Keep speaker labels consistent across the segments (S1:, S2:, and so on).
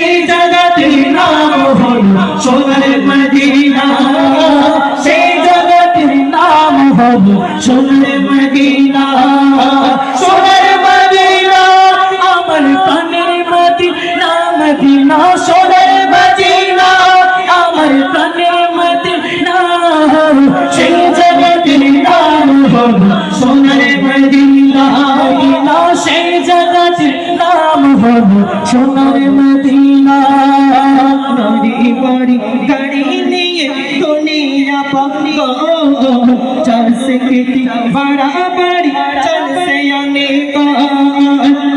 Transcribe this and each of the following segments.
S1: সেই জগতের নাম হলো সোনার মদিনা। সেই জগতের নাম হলো সোনার মদিনা। সোনার মদিনা, নদী বাড়ি গাড়ি নিয়ে দুনিয়া পাঙ্গো চলছে কিতি বড়া বাড়ি চলছে অনেক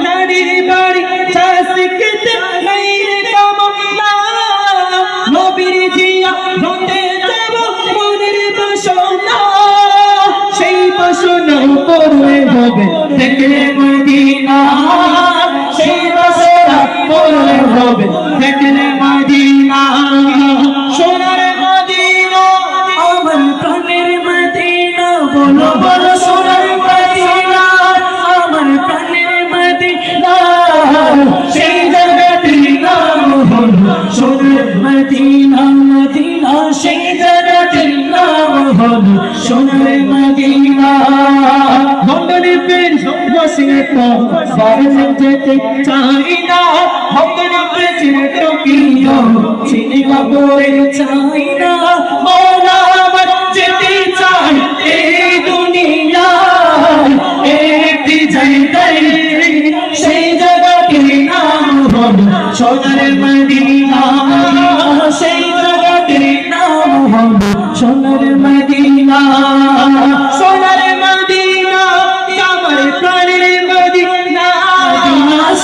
S1: নারী বাড়ি চলছে কিতি মেরে কামনা নবীর জিয়া হতে যাব মনের বাসনা। সেই বাসনা পূর্ণে হবে দেখলে বলো সোনার মদিনা আমার প্রাণের মদিনা। সেই জগতের নাম হলো সোনার মদিনা মদিনা। সেই জগতের নাম হলো সোনার মদিনা। ভগবানের পেন বসে বাইরে যেতে চাই না। ভগবানের পেছনে টকিও চিনি মৌলা সোনারের মদিনা সেই জগতের নাম হল সোনারের মদিনা সোনারের মদিনা আমার প্রাণের মদিনা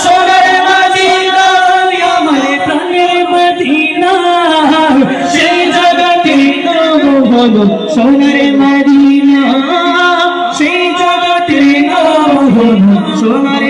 S1: সোনারের মদিনা আমার প্রাণের মদিনা সেই জগতের নাম হল সোনারের মদিনা সেই জগতের নাম হল সোনারের